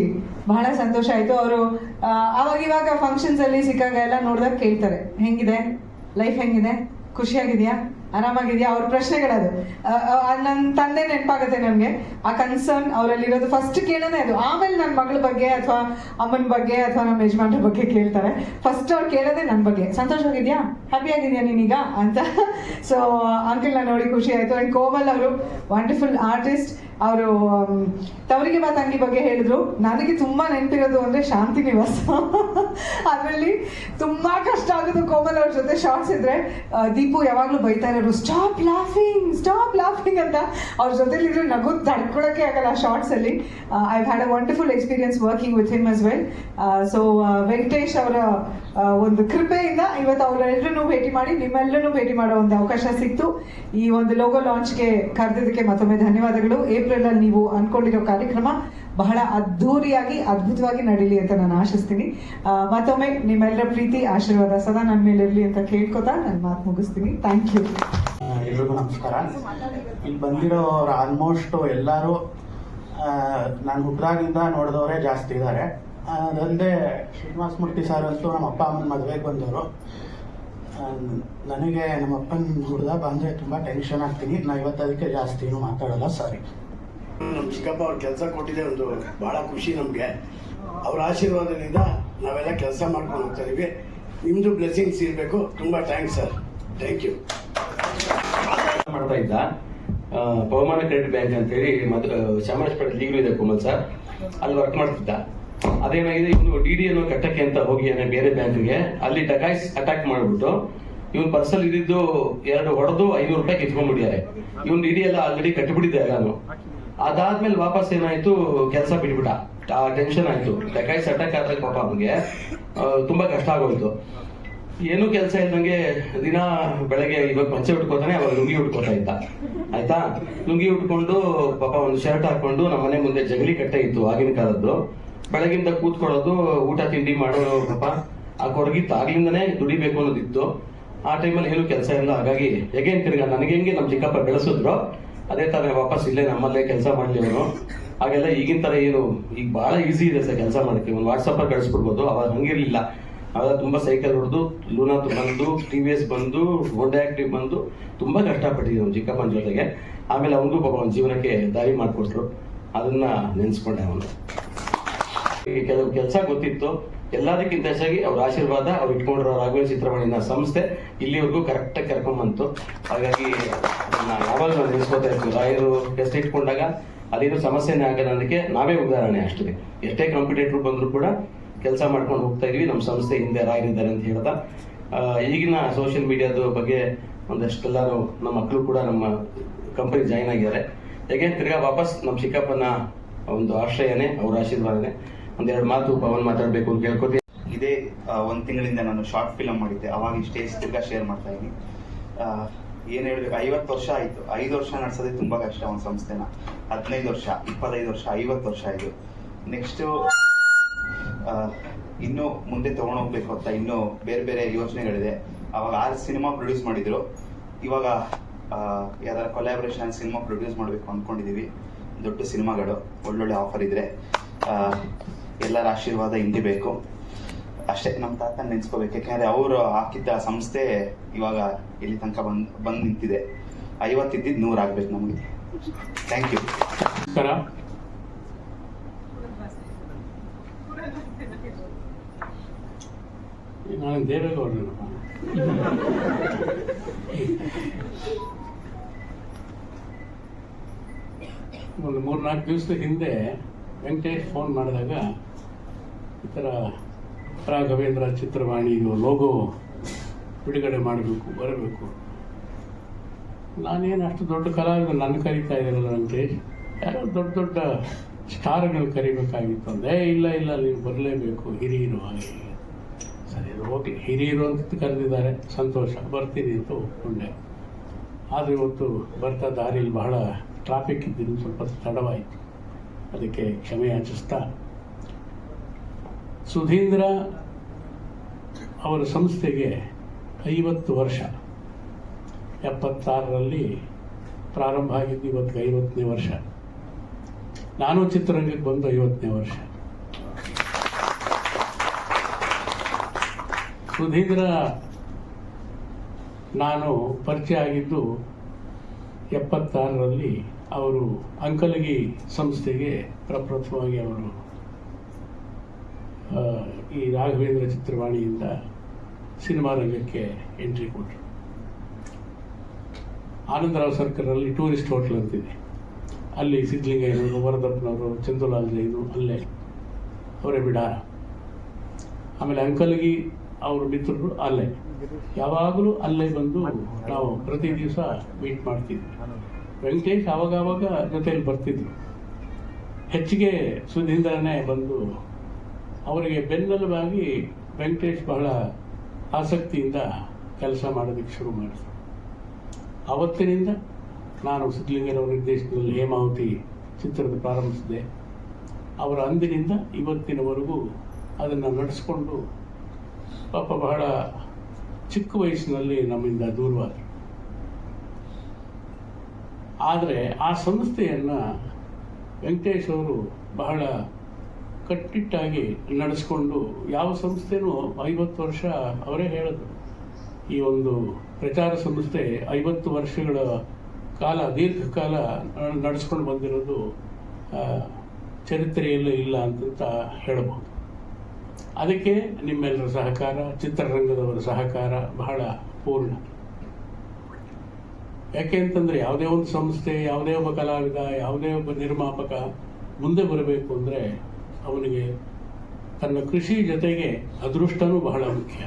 ಬಹಳ ಸಂತೋಷ ಆಯಿತು. ಅವರು ಅವಾಗ ಇವಾಗ ಫಂಕ್ಷನ್ಸ್ ಅಲ್ಲಿ ಸಿಕ್ಕಾಗ ಎಲ್ಲ ನೋಡಿದಾಗ ಕೇಳ್ತಾರೆ. ಹೆಂಗಿದೆ? ಲೈಫ್ ಹೆಂಗಿದೆ? ಖುಷಿಯಾಗಿದೆಯಾ? ಆರಾಮಾಗಿದೆಯಾ? ಅವ್ರ ಪ್ರಶ್ನೆಗಳದು. ನನ್ನ ತಂದೆ ನೆನಪಾಗುತ್ತೆ ನನಗೆ. ಆ ಕನ್ಸರ್ನ್ ಅವರಲ್ಲಿರೋದು ಫಸ್ಟ್ ಕೇಳೋದೇ ಅದು. ಆಮೇಲೆ ನನ್ನ ಮಗಳ ಬಗ್ಗೆ ಅಥವಾ ಅಮ್ಮನ ಬಗ್ಗೆ ಅಥವಾ ನಮ್ಮ ಯಜಮಾನ್ರ ಬಗ್ಗೆ ಕೇಳ್ತಾರೆ. ಫಸ್ಟ್ ಅವ್ರು ಕೇಳೋದೇ ನನ್ನ ಬಗ್ಗೆ. ಸಂತೋಷವಾಗಿದ್ಯಾ ಹ್ಯಾಪಿ ಆಗಿದ್ಯಾ ನೀನೀಗ? ಅಂತ. ಸೊ ಅಂಕಲ್ನ ನೋಡಿ ಖುಷಿ ಆಯಿತು. ಆ್ಯಂಡ್ ಕೋಮಲ್ ಅವರು ವಂಡರ್ಫುಲ್ ಆರ್ಟಿಸ್ಟ್ ಅವರು ತವರಿಗೆ ಬಾ ತಂಗಿ ಬಗ್ಗೆ ಹೇಳಿದ್ರು. ನನಗೆ ತುಂಬಾ ನೆನಪಿರೋದು ಅಂದ್ರೆ ಶಾಂತಿ ನಿವಾಸ. ಅದರಲ್ಲಿ ತುಂಬಾ ಕಷ್ಟ ಆಗೋದು ಕೋಮಲ್ ಅವ್ರ ಜೊತೆ ಶಾರ್ಟ್ಸ್ ಇದ್ರೆ. ದೀಪು ಯಾವಾಗ್ಲೂ ಬೈತಾ ಇರೋರು ಸ್ಟಾಪ್ ಲಾಫಿಂಗ್ ಸ್ಟಾಪ್ ಲಾಫಿಂಗ್ ಅಂತ. ಅವ್ರ ಜೊತೆಲಿದ್ರೆ ನಗು ತಡ್ಕೊಳಕ್ಕೆ ಆಗಲ್ಲ ಶಾರ್ಟ್ಸ್ ಅಲ್ಲಿ. I had a wonderful experience working with him as well so Venkatesh ಅವರ ಒಂದು ಕೃಪೆಯಿಂದ ಇವತ್ತು ಅವರೆಲ್ಲರನ್ನೂ ಭೇಟಿ ಮಾಡಿ, ನಿಮ್ಮೆಲ್ಲರನ್ನೂ ಭೇಟಿ ಮಾಡೋ ಒಂದು ಅವಕಾಶ ಸಿಕ್ತು. ಈ ಒಂದು ಲೋಗೋ ಲಾಂಚ್ಗೆ ಕರೆದಿದ್ದಕ್ಕೆ ಮತ್ತೊಮ್ಮೆ ಧನ್ಯವಾದಗಳು. ಏಪ್ರಿಲ್ ಅಲ್ಲಿ ನೀವು ಅನ್ಕೊಂಡಿರೋ ಕಾರ್ಯಕ್ರಮ ಬಹಳ ಅದ್ಧೂರಿಯಾಗಿ, ಅದ್ಭುತವಾಗಿ ನಡೀಲಿ ಅಂತ ನಾನು ಆಶಿಸ್ತೀನಿ. ಮತ್ತೊಮ್ಮೆ ನಿಮ್ಮೆಲ್ಲರ ಪ್ರೀತಿ, ಆಶೀರ್ವಾದ ಸದಾ ನನ್ನ ಮೇಲೆ ಇರಲಿ ಅಂತ ಕೇಳ್ಕೊತಾ ನನ್ನ ಮಾತು ಮುಗಿಸ್ತೀನಿ. ಥ್ಯಾಂಕ್ ಯು ಎಲ್ರಿಗೂ ನಮಸ್ಕಾರ. ಇಲ್ಲಿ ಬಂದಿರೋರು ಆಲ್ಮೋಸ್ಟ್ ಎಲ್ಲರೂ ನಾನು ಹುಟ್ಟಾಗಿಂದ ನೋಡಿದವರೇ ಜಾಸ್ತಿ ಇದ್ದಾರೆ ಅದಲ್ಲದೆ ಶ್ರೀನಿವಾಸ ಮೂರ್ತಿ ಸರ್ ಅಂತೂ ನಮ್ಮ ಅಪ್ಪ ಅಮ್ಮನ ಮದುವೆಗೆ ಬಂದವರು. ನನಗೆ ನಮ್ಮ ಅಪ್ಪನ ಹುಡ್ದ ಬಂದರೆ ತುಂಬ ಟೆನ್ಷನ್ ಆಗ್ತೀನಿ. ನಾನು ಇವತ್ತು ಅದಕ್ಕೆ ಜಾಸ್ತಿ ಏನು ಮಾತಾಡಲ್ಲ ಸಾರಿ ನಮ್ಮ ಚಿಕ್ಕಪ್ಪ ಅವ್ರ ಕೆಲಸ ಕೊಟ್ಟಿದೆ ಒಂದು ಬಹಳ ಖುಷಿ ನಮಗೆ. ಅವ್ರ ಆಶೀರ್ವಾದದಿಂದ ನಾವೆಲ್ಲ ಕೆಲಸ ಮಾಡ್ಕೊಂಡು ಹೋಗ್ತಾ ಇದೀವಿ. ನಿಮ್ಮದು ಬ್ಲೆಸ್ಸಿಂಗ್ಸ್ ಇರಬೇಕು. ತುಂಬ ಥ್ಯಾಂಕ್ಸ್ ಸರ್ ಥ್ಯಾಂಕ್ ಯು ಮಾಡ್ತಾ ಇದ್ದ. ಬಹುಮಾನ ಕ್ರೆಡಿಟ್ ಬ್ಯಾಂಕ್ ಅಂತ ಹೇಳಿ ಮದ್ ಚಾಮರಾಜಪೇಟೆ ಲೀಗಲ್ ಇದೆ ಕುಮಲ್ ಸರ್ ಅಲ್ಲಿ ವರ್ಕ್ ಮಾಡ್ತಿದ್ದ. ಅದೇನಾಗಿದೆ, ಇವನು ಡಿ ಡಿ ಅನ್ನು ಕಟ್ಟಕ್ಕೆ ಅಂತ ಹೋಗಿ ಅನ್ನೋ ಬೇರೆ ಬ್ಯಾಂಕ್ಗೆ ಅಲ್ಲಿ ಡಕಾಯ್ಸ್ ಅಟ್ಯಾಕ್ ಮಾಡ್ಬಿಟ್ಟು, ಇವನ್ ಪರ್ಸಲ್ ಇದ್ದಿದ್ದು ಎರಡು ಹೊಡೆದು ಐನೂರು ರೂಪಾಯಿ ಕಿತ್ಕೊಂಡ್ಬಿಟ್ಟಿದ್ದಾರೆ. ಇವನ್ ಡಿ ಡಿ ಎಲ್ಲ ಆಲ್ರೆಡಿ ಕಟ್ಟಿಬಿಟ್ಟಿದ್ದೆ ಎಲ್ಲಾನು. ಅದಾದ್ಮೇಲೆ ವಾಪಸ್ ಏನಾಯ್ತು, ಕೆಲಸ ಬಿಟ್ಬಿಟ್ಟ. ಆ ಟೆನ್ಷನ್ ಆಯ್ತು. ಡಕಾಯ್ಸ್ ಅಟ್ಯಾಕ್ ಆದ್ರೆ ಪಾಪ ಅವನಿಗೆ ತುಂಬಾ ಕಷ್ಟ ಆಗೋಯ್ತು. ಏನೂ ಕೆಲಸ ಇಲ್ದಂಗೆ ದಿನ ಬೆಳಗ್ಗೆ ಇವಾಗ ಪಂಚೆ ಉಟ್ಕೋತಾನೆ, ಅವಾಗ ಲುಂಗಿ ಉಟ್ಕೋತಾ ಇದ್ದ. ಆಯ್ತಾ? ಲುಂಗಿ ಉಟ್ಕೊಂಡು ಪಾಪ ಒಂದು ಶರ್ಟ್ ಹಾಕೊಂಡು ನಮ್ಮ ಮನೆ ಮುಂದೆ ಜಗಲಿ ಕಟ್ಟೆ ಇತ್ತು ಆಗಿನ ಕಾಲದ್ದು. ಬೆಳಗಿಂದ ಕೂತ್ಕೊಳ್ಳೋದು, ಊಟ, ತಿಂಡಿ ಮಾಡೋ ಪಾಪ ಆ ಕೊರಗಿತ್ತು. ಆಗ್ಲಿಂದನೇ ದುಡಿಬೇಕು ಅನ್ನೋದಿತ್ತು. ಆ ಟೈಮಲ್ಲಿ ಏನು ಕೆಲಸ ಇಲ್ಲ. ಹಾಗಾಗಿ ಹೇಗೆ ತಿರ್ಗ, ನನಗೆ ಹೆಂಗೆ ನಮ್ಮ ಚಿಕ್ಕಪ್ಪ ಬೆಳೆಸಿದ್ರು ಅದೇ ತರ ವಾಪಸ್ ಇಲ್ಲೇ ನಮ್ಮಲ್ಲೇ ಕೆಲಸ ಮಾಡಲಿ ಅವನು. ಹಾಗೆಲ್ಲ ಈಗಿನ ತರ ಏನು, ಈಗ ಬಹಳ ಈಸಿ ಇದೆ ಸರ್ ಕೆಲಸ ಮಾಡಕ್ಕೆ. ಒಂದು ವಾಟ್ಸಪ್ ಅಲ್ಲಿ ಕಳಿಸ್ಬಿಡ್ಬೋದು. ಅವಾಗ ಹಂಗಿರ್ಲಿಲ್ಲ. ಅವಾಗ ತುಂಬಾ ಸೈಕಲ್ ಹೊಡೆದು, ಲೂನಾ ಬಂದು ಟಿ ವಿ ಎಸ್ ಬಂದು ಹೋಂಡಾ ಆಕ್ಟಿವ್ ಬಂದು, ತುಂಬಾ ಕಷ್ಟಪಟ್ಟಿದ್ವಿ ನಮ್ಮ ಚಿಕ್ಕಪ್ಪನ ಜೊತೆಗೆ. ಆಮೇಲೆ ಅವನಿಗೂ ಪಾಪ ಅವನ ಜೀವನಕ್ಕೆ ದಾರಿ ಮಾಡಿಕೊಟ್ರು. ಅದನ್ನ ನೆನೆಸ್ಕೊಂಡೆ ಅವನು. ಕೆಲವು ಕೆಲಸ ಗೊತ್ತಿತ್ತು. ಎಲ್ಲದಕ್ಕಿಂತ ಹೆಚ್ಚಾಗಿ ಅವ್ರ ಆಶೀರ್ವಾದ ಅವ್ರು ಇಟ್ಕೊಂಡಿರೋ ರಾಘವೇಂದ್ರ ಚಿತ್ರಮಣಿನ ಸಂಸ್ಥೆ ಇಲ್ಲಿವರೆಗೂ ಕರೆಕ್ಟಾಗಿ ಕರ್ಕೊಂಡ್ ಹಾಗಾಗಿ ಯಾವಾಗಲೂ ನೆನೆಸ್ಕೋತಾ ಇರ್ತೀವಿ. ರಾಯರು ಟೆಸ್ಟ್ ಇಟ್ಕೊಂಡಾಗ ಅದೇನು ಸಮಸ್ಯೆನೇ ಆಗಲ್ಲ ಅದಕ್ಕೆ ನಾವೇ ಉದಾಹರಣೆ ಅಷ್ಟೇ ಎಷ್ಟೇ ಕಾಂಪಿಟೇಟರ್ ಬಂದರೂ ಕೂಡ ಕೆಲಸ ಮಾಡ್ಕೊಂಡು ಹೋಗ್ತಾ ಇದೀವಿ. ನಮ್ಮ ಸಂಸ್ಥೆ ಹಿಂದೆ ರಾಯರಿದ್ದಾರೆ ಅಂತ ಹೇಳ್ತಾ ಈಗಿನ ಸೋಷಿಯಲ್ ಮೀಡಿಯಾದ ಬಗ್ಗೆ ಒಂದಷ್ಟೆಲ್ಲರೂ ನಮ್ಮ ಮಕ್ಕಳು ಕೂಡ ನಮ್ಮ ಕಂಪನಿ ಜಾಯ್ನ್ ಆಗಿದ್ದಾರೆ. ಹೇಗೆ? ತಿರ್ಗಾ ವಾಪಸ್ ನಮ್ಮ ಚಿಕ್ಕಪ್ಪನ ಒಂದು ಆಶ್ರಯನೇ, ಅವ್ರ ಆಶೀರ್ವಾದನೆ. ಒಂದೆರಡು ಮಾತು ಪವನ್ ಮಾತಾಡಬೇಕು ಅಂತ ಕೇಳ್ಕೊತೀನಿ ಇದೇ ಒಂದು ತಿಂಗಳಿಂದ ನಾನು ಶಾರ್ಟ್ ಫಿಲಮ್ ಮಾಡಿದ್ದೆ. ಅವಾಗ ಇಷ್ಟೇ ತಿರ್ಗಾ ಶೇರ್ ಮಾಡ್ತಾ ಇದ್ದೀನಿ. ಏನ್ ಹೇಳ್ಬೇಕು ಐವತ್ತು ವರ್ಷ ಆಯ್ತು. ಐದು ವರ್ಷ ನಡೆಸೋದೇ ತುಂಬಾ ಕಷ್ಟ ಒಂದು ಸಂಸ್ಥೆನ. ಹದಿನೈದು ವರ್ಷ, ಇಪ್ಪತ್ತೈದು ವರ್ಷ, ಐವತ್ತು ವರ್ಷ ಆಯ್ತು. ನೆಕ್ಸ್ಟ್ ಇನ್ನು ಮುಂದೆ ತಗೊಂಡೋಗ್ಬೇಕು ಅಂತ ಇನ್ನು ಬೇರೆ ಬೇರೆ ಯೋಚನೆಗಳಿದೆ ಅವಾಗ ಆರು ಸಿನಿಮಾ ಪ್ರೊಡ್ಯೂಸ್ ಮಾಡಿದ್ರು. ಇವಾಗ ಯಾವ್ದಾರ ಕೊಲಾಬ್ರೇಷನ್ ಸಿನಿಮಾ ಪ್ರೊಡ್ಯೂಸ್ ಮಾಡಬೇಕು ಅನ್ಕೊಂಡಿದೀವಿ. ದೊಡ್ಡ ಸಿನಿಮಾಗಳು, ಒಳ್ಳೊಳ್ಳೆ ಆಫರ್ ಇದ್ರೆ. ಎಲ್ಲರ ಆಶೀರ್ವಾದ ಹಿಂದಿ ಬೇಕು. ಅಷ್ಟೇ ನಮ್ಮ ತಾತ ನೆನ್ಸ್ಕೋಬೇಕು. ಯಾಕಂದ್ರೆ ಅವರು ಹಾಕಿದ್ದ ಸಂಸ್ಥೆ ಇವಾಗ ಇಲ್ಲಿ ತನಕ ಬಂದ್ ಬಂದ್ ನಿಂತಿದೆ. ಐವತ್ತಿದ್ದಿದ್ದು ನೂರು ಆಗ್ಬೇಕು ನಮಗೆ. ಥ್ಯಾಂಕ್ ಯು ನಮಸ್ಕಾರ ನಾನು ಒಂದು ಮೂರ್ನಾಲ್ಕು ದಿವಸದ ಹಿಂದೆ ವೆಂಕಟೇಶ್ ಫೋನ್ ಮಾಡಿದಾಗ ಈ ಥರ ರಾಘವೇಂದ್ರ ಚಿತ್ರವಾಣಿದು ಲೋಗೋ ಬಿಡುಗಡೆ ಮಾಡಬೇಕು, ಬರಬೇಕು. ನಾನೇನು ಅಷ್ಟು ದೊಡ್ಡ ಕಲಾವಿದ ನನ್ನ ಕರೀತಾ ಇದ್ದೀರಲ್ಲ ವೆಂಕಟೇಶ್ ಯಾರೋ ದೊಡ್ಡ ದೊಡ್ಡ ಸ್ಟಾರ್ಗಳು ಕರಿಬೇಕಾಗಿತ್ತು ಅಂದೆ ಇಲ್ಲ ಇಲ್ಲ, ನೀವು ಬರಲೇಬೇಕು, ಹಿರಿಯರು ಹಾಗೆ. ಹೀಗೆ." ಸರಿ ಓಕೆ ಹಿರಿಯರು ಅಂತ ಕರೆದಿದ್ದಾರೆ. ಸಂತೋಷ, ಬರ್ತೀನಿ ಅಂತ ಒಪ್ಕೊಂಡೆ. ಆದರೆ ಇವತ್ತು ಬರ್ತಾ ದಾರಿಯಲ್ಲಿ ಬಹಳ ಟ್ರಾಫಿಕ್ ಇದ್ದೀನಿ ಸ್ವಲ್ಪ ತಡವಾಯಿತು. ಅದಕ್ಕೆ ಕ್ಷಮೆ ಯಾಚಿಸ್ತಾ ಸುಧೀಂದ್ರ ಅವರ ಸಂಸ್ಥೆಗೆ ಐವತ್ತು ವರ್ಷ. ಎಪ್ಪತ್ತಾರರಲ್ಲಿ ಪ್ರಾರಂಭ ಆಗಿದ್ದು ಇವತ್ತು ಐವತ್ತನೇ ವರ್ಷ. ನಾನು ಚಿತ್ರರಂಗಕ್ಕೆ ಬಂದು ಐವತ್ತನೇ ವರ್ಷ. ಸುಧೀಂದ್ರ ನಾನು ಪರಿಚಯ ಆಗಿದ್ದು ಎಪ್ಪತ್ತಾರರಲ್ಲಿ ಅವರು ಅಂಕಲಗಿ ಸಂಸ್ಥೆಗೆ ಪ್ರಪ್ರಥಮವಾಗಿ ಅವರು ಈ ರಾಘವೇಂದ್ರ ಚಿತ್ರವಾಣಿಯಿಂದ ಸಿನಿಮಾ ರಂಗಕ್ಕೆ ಎಂಟ್ರಿ ಕೊಟ್ಟರು ಆನಂದರಾವ್ ಸರ್ಕಲ್ನಲ್ಲಿ ಟೂರಿಸ್ಟ್ ಹೋಟ್ಲ್ ಅಂತಿದೆ. ಅಲ್ಲಿ ಸಿದ್ಧಲಿಂಗಯ್ಯನವರು, ವರದಪ್ಪನವರು ಚಂದುಲಾಲ್ ಜೈನು ಅಲ್ಲೇ ಅವರೇ ಬಿಡಾರ. ಆಮೇಲೆ ಅಂಕಲ್ಗಿ ಅವರು ಮಿತ್ರರು ಅಲ್ಲೇ. ಯಾವಾಗಲೂ ಅಲ್ಲೇ ಬಂದು ನಾವು ಪ್ರತಿ ದಿವಸ ಮೀಟ್ ಮಾಡ್ತಿದ್ವಿ. ವೆಂಕಟೇಶ್ ಆವಾಗ ಜೊತೆಯಲ್ಲಿ ಬರ್ತಿದ್ರು. ಹೆಚ್ಚಿಗೆ ಸುಧೀಂದ್ರನೇ ಬಂದು ಅವರಿಗೆ ಬೆನ್ನೆಲುಬಾಗಿ ವೆಂಕಟೇಶ್ ಬಹಳ ಆಸಕ್ತಿಯಿಂದ ಕೆಲಸ ಮಾಡೋದಕ್ಕೆ ಶುರು ಮಾಡಿದ್ರು. ಅವತ್ತಿನಿಂದ ನಾನು ಸಿದ್ಧಲಿಂಗರವರ ನಿರ್ದೇಶನದಲ್ಲಿ ಹೇಮಾವತಿ ಚಿತ್ರದ ಪ್ರಾರಂಭಿಸಿದೆ. ಅವರ ಅಂದಿನಿಂದ ಇವತ್ತಿನವರೆಗೂ ಅದನ್ನು ನಡೆಸ್ಕೊಂಡು ಪಾಪ ಬಹಳ ಚಿಕ್ಕ ವಯಸ್ಸಿನಲ್ಲಿ ನಮ್ಮಿಂದ ದೂರವಾದರು. ಆದರೆ ಆ ಸಂಸ್ಥೆಯನ್ನು ವೆಂಕಟೇಶ್ ಅವರು ಬಹಳ ಕಟ್ಟಿಟ್ಟಾಗಿ ನಡೆಸ್ಕೊಂಡು ಯಾವ ಸಂಸ್ಥೆನೂ ಐವತ್ತು ವರ್ಷ ಅವರೇ ಹೇಳಿದ್ರು ಈ ಒಂದು ಪ್ರಚಾರ ಸಂಸ್ಥೆ ಐವತ್ತು ವರ್ಷಗಳ ಕಾಲ, ದೀರ್ಘಕಾಲ ನಡೆಸ್ಕೊಂಡು ಬಂದಿರೋದು ಚರಿತ್ರೆಯಲ್ಲೂ ಇಲ್ಲ ಅಂತ ಹೇಳಬಹುದು. ಅದಕ್ಕೆ ನಿಮ್ಮೆಲ್ಲರ ಸಹಕಾರ, ಚಿತ್ರರಂಗದವರ ಸಹಕಾರ ಬಹಳ ಪೂರ್ಣ. ಯಾಕೆ ಅಂತಂದ್ರೆ ಯಾವುದೇ ಒಂದು ಸಂಸ್ಥೆ, ಯಾವುದೇ ಒಬ್ಬ ಕಲಾವಿದ, ಯಾವುದೇ ಒಬ್ಬ ನಿರ್ಮಾಪಕ ಮುಂದೆ ಬರಬೇಕು ಅಂದರೆ ಅವನಿಗೆ ತನ್ನ ಕೃಷಿ ಜೊತೆಗೆ ಅದೃಷ್ಟನೂ ಬಹಳ ಮುಖ್ಯ.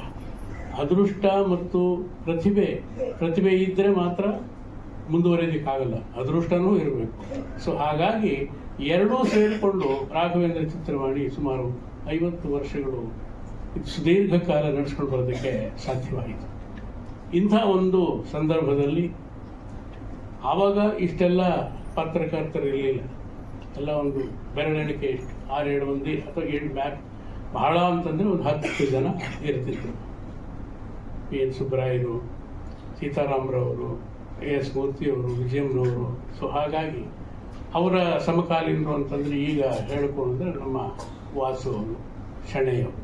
ಅದೃಷ್ಟ ಮತ್ತು ಪ್ರತಿಭೆ ಪ್ರತಿಭೆ ಇದ್ದರೆ ಮಾತ್ರ ಮುಂದುವರಿಯೋದಕ್ಕಾಗಲ್ಲ ಅದೃಷ್ಟನೂ ಇರಬೇಕು. ಸೊ ಹಾಗಾಗಿ ಎರಡೂ ಸೇರಿಕೊಂಡು ರಾಘವೇಂದ್ರ ಚಿತ್ರವಾಣಿ ಸುಮಾರು ಐವತ್ತು ವರ್ಷಗಳು ಸುದೀರ್ಘ ಕಾಲ ನಡೆಸ್ಕೊಂಡು ಬರೋದಕ್ಕೆ ಸಾಧ್ಯವಾಯಿತು. ಇಂಥ ಒಂದು ಸಂದರ್ಭದಲ್ಲಿ ಆವಾಗ ಇಷ್ಟೆಲ್ಲ ಪತ್ರಕರ್ತರು ಇರಲಿಲ್ಲ. ಎಲ್ಲ ಒಂದು ಬೆರಳೆಣಿಕೆ ಎಷ್ಟು ಏಳು ಮಂದಿ ಅಥವಾ ಏಳು ಬ್ಯಾಕ್ ಬಹಳ ಅಂತಂದರೆ ಒಂದು ಹತ್ತು ಜನ ಇರ್ತಿದ್ರು. ಪಿ ಎನ್ ಸುಬ್ಬರಾಯರು, ಸೀತಾರಾಮರವರು, ಎ ಎಸ್ ಮೂರ್ತಿಯವರು ವಿಜಯಮ್ರವರು ಸೊ ಹಾಗಾಗಿ ಅವರ ಸಮಕಾಲೀನರು ಅಂತಂದರೆ ಈಗ ಹೇಳಿಕೊಂಡ್ರೆ ನಮ್ಮ ವಾಸು ಅವರು ಶಣೆಯವರು.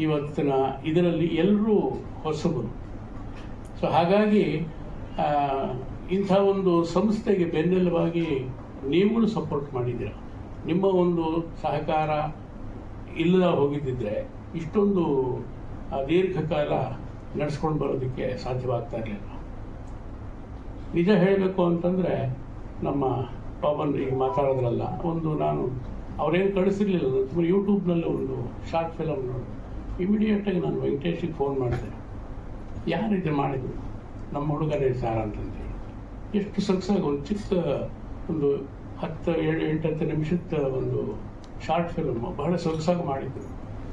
ಇವತ್ತಿನ ಇದರಲ್ಲಿ ಎಲ್ಲರೂ ಹೊಸಬರು. ಸೊ ಹಾಗಾಗಿ ಇಂಥ ಒಂದು ಸಂಸ್ಥೆಗೆ ಬೆನ್ನೆಲುಬಾಗಿ ನೀವುಗಳು ಸಪೋರ್ಟ್ ಮಾಡಿದ್ದೀರಾ. ನಿಮ್ಮ ಒಂದು ಸಹಕಾರ ಇಲ್ಲದ ಹೋಗಿದ್ದಿದ್ರೆ ಇಷ್ಟೊಂದು ದೀರ್ಘಕಾಲ ನಡೆಸ್ಕೊಂಡು ಬರೋದಕ್ಕೆ ಸಾಧ್ಯವಾಗ್ತಾ ಇರಲಿಲ್ಲ. ನಿಜ ಹೇಳಬೇಕು ಅಂತಂದರೆ ನಮ್ಮ ಪಾಪನ್ ಈಗ ಮಾತಾಡೋದ್ರಲ್ಲ, ಒಂದು ನಾನು ಅವರೇನು ಕಳಿಸಿರ್ಲಿಲ್ಲ ತುಂಬ ಯೂಟ್ಯೂಬ್ನಲ್ಲಿ ಒಂದು ಶಾರ್ಟ್ ಫಿಲಮ್ ನೋಡಿ. ಇಮಿಡಿಯೇಟಾಗಿ ನಾನು ವೆಂಕಟೇಶಿಗೆ ಫೋನ್ ಮಾಡಿದೆ. ಯಾರು ಇದು ಮಾಡಿದ್ರು ನಮ್ಮ ಹುಡುಗರೇ ಸಾರ ಅಂತಂದೇಳಿ ಎಷ್ಟು ಸಕ್ಸಾಗಿ, ಒಂದು ಚಿಕ್ಕ ಒಂದು ಹತ್ತು, ಏಳು, ಎಂಟು ಹತ್ತು ನಿಮಿಷದ ಒಂದು ಶಾರ್ಟ್ ಫಿಲಮ್ ಬಹಳ ಸೊಗಸಾಗಿ ಮಾಡಿದ್ರು.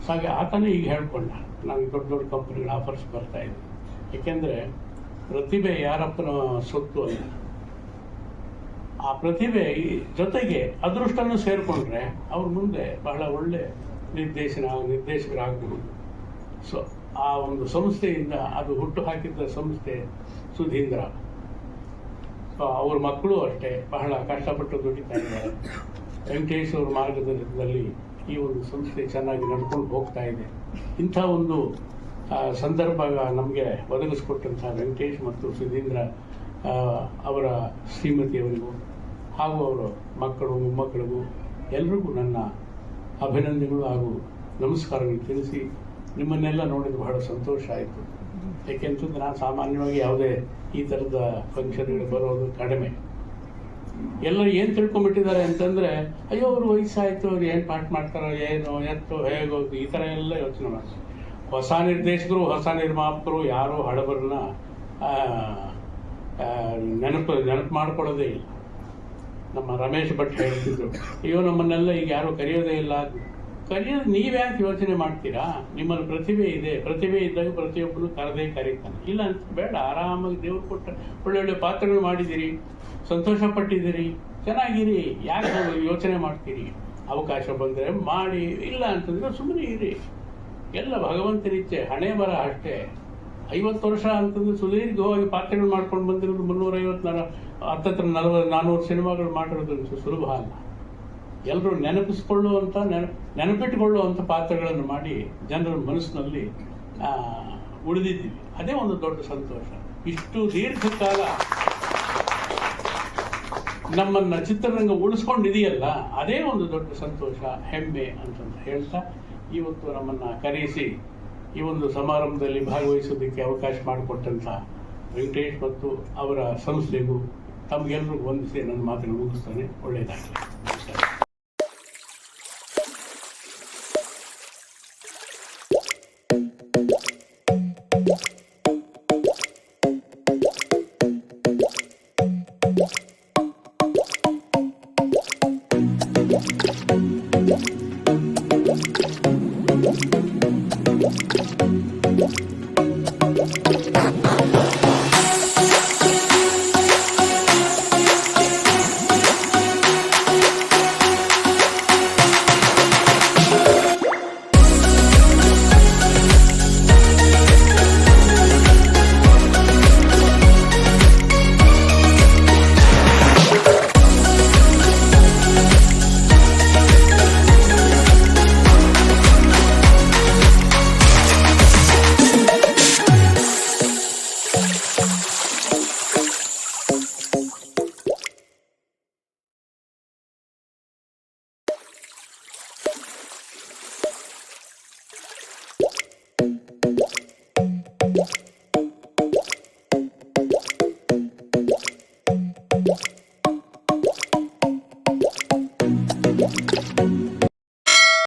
ಹಾಗೆ ಆತನೇ ಈಗ ಹೇಳ್ಕೊಂಡ ನಾನು ದೊಡ್ಡ ದೊಡ್ಡ ಕಂಪ್ನಿಗಳ ಆಫರ್ಸ್ ಬರ್ತಾ ಇದೆ. ಏಕೆಂದರೆ ಪ್ರತಿಭೆ ಯಾರಪ್ಪನ ಸೊತ್ತು ಅಲ್ಲ. ಆ ಪ್ರತಿಭೆ ಜೊತೆಗೆ ಅದೃಷ್ಟನೂ ಸೇರಿಕೊಂಡ್ರೆ ಅವ್ರ ಮುಂದೆ ಬಹಳ ಒಳ್ಳೆ ನಿರ್ದೇಶನ ನಿರ್ದೇಶಕರಾಗಬಹುದು ಸೊ ಆ ಒಂದು ಸಂಸ್ಥೆಯಿಂದ ಅದು ಹುಟ್ಟು ಹಾಕಿದ್ದ ಸಂಸ್ಥೆ ಸುಧೀಂದ್ರ. ಅವ್ರ ಮಕ್ಕಳು ಅಷ್ಟೇ, ಬಹಳ ಕಷ್ಟಪಟ್ಟು ದುಡಿತಾ ಇದ್ದಾರೆ ವೆಂಕಟೇಶ್ ಅವ್ರ ಮಾರ್ಗದರ್ಶನದಲ್ಲಿ ಈ ಒಂದು ಸಂಸ್ಥೆ ಚೆನ್ನಾಗಿ ನಡ್ಕೊಂಡು ಹೋಗ್ತಾ ಇದೆ. ಇಂಥ ಒಂದು ಸಂದರ್ಭ ನಮಗೆ ಒದಗಿಸ್ಕೊಟ್ಟಂಥ ವೆಂಕಟೇಶ್ ಮತ್ತು ಸುಧೀಂದ್ರ ಅವರ ಶ್ರೀಮತಿಯವರಿಗೂ ಹಾಗೂ ಅವರ ಮಕ್ಕಳು, ಮೊಮ್ಮಕ್ಕಳಿಗೂ ಎಲ್ರಿಗೂ ನನ್ನ ಅಭಿನಂದನೆಗಳು ಹಾಗೂ ನಮಸ್ಕಾರಗಳು ತಿಳಿಸಿ ನಿಮ್ಮನ್ನೆಲ್ಲ ನೋಡಿದ ಬಹಳ ಸಂತೋಷ ಆಯಿತು. ಏಕೆಂತಂದ್ರೆ ನಾನು ಸಾಮಾನ್ಯವಾಗಿ ಯಾವುದೇ ಈ ಥರದ ಫಂಕ್ಷನ್ಗಳು ಬರೋದು ಕಡಿಮೆ. ಎಲ್ಲರೂ ಏನು ತಿಳ್ಕೊಂಡ್ಬಿಟ್ಟಿದ್ದಾರೆ ಅಂತಂದರೆ, ಅಯ್ಯೋ, ಅವ್ರು ವಯಸ್ಸಾಯಿತು, ಅವ್ರು ಏನು ಪಾಠ ಮಾಡ್ತಾರೋ, ಏನು, ಎತ್ತು ಹೇಗೋದು ಈ ಥರ ಎಲ್ಲ ಯೋಚನೆ ಮಾಡಿ ಹೊಸ ನಿರ್ದೇಶಕರು, ಹೊಸ ನಿರ್ಮಾಪಕರು ಯಾರೂ ಹಡಬರನ್ನ ನೆನಪು ನೆನಪು ಮಾಡ್ಕೊಳ್ಳೋದೇ ಇಲ್ಲ. ನಮ್ಮ ರಮೇಶ್ ಭಟ್ ಹೇಳ್ತಿದ್ರು, ಅಯ್ಯೋ, ನಮ್ಮನ್ನೆಲ್ಲ ಈಗ ಯಾರು ಕರೆಯೋದೇ ಇಲ್ಲ. ಕರೆಯೋದು ನೀವ್ಯಾಕೆ ಯೋಚನೆ ಮಾಡ್ತೀರಾ? ನಿಮ್ಮಲ್ಲಿ ಪ್ರತಿಭೆ ಇದೆ. ಪ್ರತಿಭೆ ಇದ್ದಾಗ ಪ್ರತಿಯೊಬ್ಬರು ಕರೆದೇ ಕರೀತಾನೆ. ಇಲ್ಲ ಅಂತ ಬೇಡ. ಆರಾಮಾಗಿ ದೇವ್ರು ಕೊಟ್ಟ ಒಳ್ಳೊಳ್ಳೆ ಪಾತ್ರಗಳು ಮಾಡಿದ್ದೀರಿ ಸಂತೋಷ ಪಟ್ಟಿದ್ದೀರಿ ಚೆನ್ನಾಗಿರಿ. ಯಾಕೆ ಯೋಚನೆ ಮಾಡ್ತೀರಿ? ಅವಕಾಶ ಬಂದರೆ ಮಾಡಿ. ಇಲ್ಲ ಅಂತಂದ್ರೆ ಸುಮ್ಮನೆ ಇರಿ. ಎಲ್ಲ ಭಗವಂತನಿಚ್ಛೆ ಹಣೆ ಬರ ಅಷ್ಟೇ. ಐವತ್ತು ವರ್ಷ ಅಂತಂದ್ರೆ ಸುದೀರ್ಘವಾಗಿ ಪಾತ್ರಗಳು ಮಾಡ್ಕೊಂಡು ಬಂದಿರೋದು ಮುನ್ನೂರೈವತ್ತು ನಾಲ್ಕು ಹತ್ತತ್ರ ನಲವತ್ತು ನಾನ್ನೂರು ಸಿನಿಮಾಗಳು ಮಾಡಿರೋದು ಸುಲಭ ಅಲ್ಲ. ಎಲ್ಲರೂ ನೆನಪಿಸ್ಕೊಳ್ಳುವಂಥ ನೆನ ನೆನಪಿಟ್ಟುಕೊಳ್ಳುವಂಥ ಪಾತ್ರಗಳನ್ನು ಮಾಡಿ ಜನರ ಮನಸ್ಸಿನಲ್ಲಿ ಉಳಿದಿದ್ದೀವಿ. ಅದೇ ಒಂದು ದೊಡ್ಡ ಸಂತೋಷ. ಇಷ್ಟು ದೀರ್ಘಕಾಲ ನಮ್ಮನ್ನು ಚಿತ್ರರಂಗ ಉಳಿಸ್ಕೊಂಡಿದೆಯಲ್ಲ, ಅದೇ ಒಂದು ದೊಡ್ಡ ಸಂತೋಷ, ಹೆಮ್ಮೆ ಅಂತಂತ ಹೇಳ್ತಾ, ಇವತ್ತು ನಮ್ಮನ್ನು ಕರೆಯಿಸಿ ಈ ಒಂದು ಸಮಾರಂಭದಲ್ಲಿ ಭಾಗವಹಿಸೋದಕ್ಕೆ ಅವಕಾಶ ಮಾಡಿಕೊಟ್ಟಂಥ ವೆಂಕಟೇಶ್ ಮತ್ತು ಅವರ ಸಂಸ್ಥೆಗೂ ತಮಗೆಲ್ಲರಿಗೂ ವಂದಿಸಿ ನನ್ನ ಮಾತನ್ನು ಮುಗಿಸ್ತಾನೆ. ಒಳ್ಳೆಯದಾಗಲಿ.